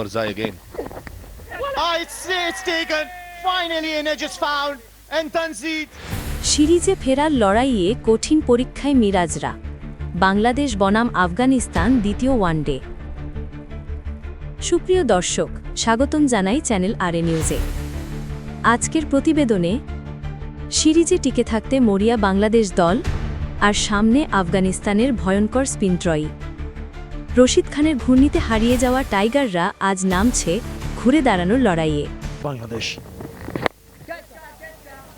Karzai again. Oh, it's, it's taken. Finally, an edge is found. And Tanzit. সিরিজে ফেরার লড়াইয়ে কঠিন পরীক্ষায় মিরাজরা বাংলাদেশ বনাম আফগানিস্তান দ্বিতীয় ওয়ানডে সুপ্রিয় দর্শক স্বাগতম জানাই চ্যানেল আরএ নিউজে আজকের প্রতিবেদনে সিরিজে টিকে থাকতে মরিয়া বাংলাদেশ দল আর সামনে আফগানিস্তানের ভয়ঙ্কর স্পিনট্রয়ি রশিদ খানের ঘূর্ণিতে হারিয়ে যাওয়া টাইগাররা আজ নামছে ঘুরে দাঁড়ানোর লড়াইয়ে Bangladesh.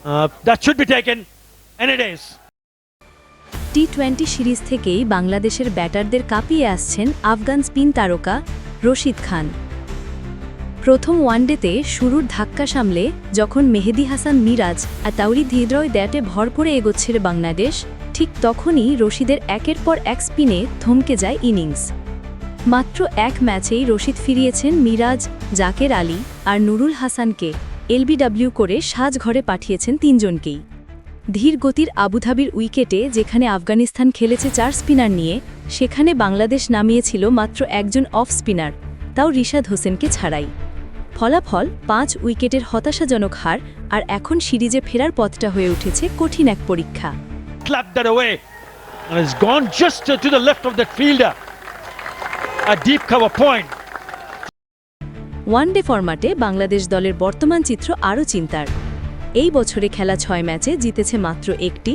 Uh. T twenty series থেকেই বাংলাদেশের ব্যাটারদের কাঁপিয়ে আসছেন আফগান স্পিন তারকা রশিদ খান প্রথম ওয়ানডেতে শুরুর ধাক্কা সামলে যখন মেহেদি হাসান মিরাজ আর তাউরি ধীদ্রয় দ্যাটে ভর করে এগোচ্ছিল বাংলাদেশ ঠিক তখনই রশিদের একের পর এক স্পিনে থমকে যায় ইনিংস মাত্র এক ম্যাচেই রশিদ ফিরিয়েছেন মিরাজ, জাকের আলী আর নুরুল হাসানকে। এলবিডব্লিউ করে সাজঘরে পাঠিয়েছেন তিনজনকেই। ধীর গতির আবুধাবির উইকেটে যেখানে আফগানিস্তান খেলেছে চার স্পিনার নিয়ে, সেখানে বাংলাদেশ নামিয়েছিল মাত্র একজন অফ স্পিনার, তাও রিশাদ হোসেনকে ছাড়াই। ফলাফল পাঁচ উইকেটের হতাশাজনক হার আর এখন সিরিজে ফেরার পথটা হয়ে উঠেছে কঠিন এক পরীক্ষা। A deep cover point. One day ফরম্যাটে বাংলাদেশ দলের বর্তমান চিত্র আরও চিন্তার। এই বছরে খেলা ছয় ম্যাচে জিতেছে মাত্র একটি।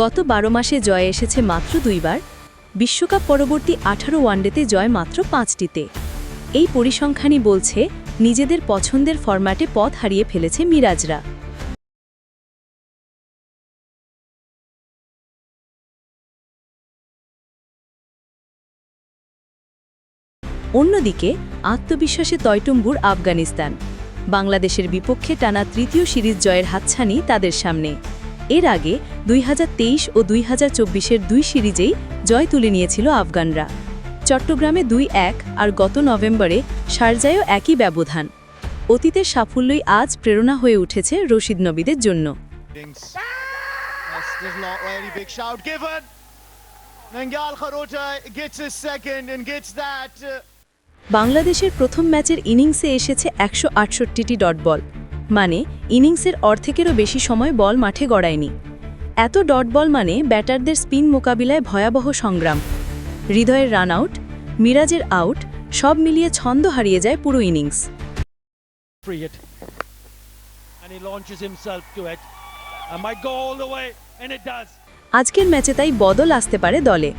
গত বারো মাসে জয় এসেছে মাত্র দুইবার। বিশ্বকাপ পরবর্তী আঠারো ওয়ানডেতে জয় মাত্র পাঁচটিতে। এই পরিসংখ্যানই বলছে, নিজেদের পছন্দের ফরম্যাটে পথ হারিয়ে ফেলেছে মিরাজরা। অন্যদিকে আত্মবিশ্বাসে তয়টুম্বুর আফগানিস্তান। বাংলাদেশের বিপক্ষে টানা তৃতীয় সিরিজ জয়ের হাতছানি তাদের সামনে। এর আগে দুই ও দুই হাজার দুই সিরিজেই জয় তুলে নিয়েছিল আফগানরা। চট্টগ্রামে দুই এক আর গত নভেম্বরে শারজায়ও একই ব্যবধান। অতীতের সাফল্যই আজ প্রেরণা হয়ে উঠেছে রশিদ নবীদের জন্য. Nangal Kharota gets his second and gets that. Uh, বাংলাদেশের প্রথম ম্যাচের ইনিংসে এসেছে একশো আটষট্টিটি ডট বল। মানে ইনিংসের অর্ধেকেরও বেশি সময় বল মাঠে গড়ায়নি। এত ডট বল মানে ব্যাটারদের স্পিন মোকাবিলায় ভয়াবহ সংগ্রাম। হৃদয়ের রান আউট মিরাজের আউট সব মিলিয়ে ছন্দ হারিয়ে যায় পুরো ইনিংস. আজকের ম্যাচে তাই বদল আসতে পারে দলে।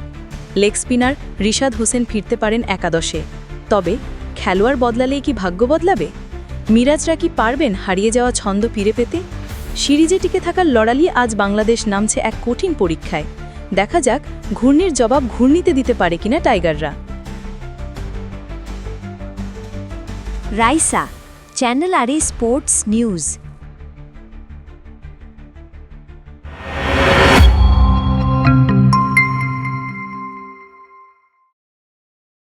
লেগ স্পিনার রিশাদ হোসেন ফিরতে পারেন একাদশে। তবে খেলোয়াড় বদলালেই কি ভাগ্য বদলাবে? মিরাজরা কি পারবেন হারিয়ে যাওয়া ছন্দ ফিরে পেতে? সিরিজে টিকে থাকার লড়ালি আজ বাংলাদেশ নামছে এক কঠিন পরীক্ষায়। দেখা যাক ঘূর্ণির জবাব ঘূর্ণিতে দিতে পারে কিনা টাইগাররা। রাইসা, চ্যানেল আরে স্পোর্টস নিউজ।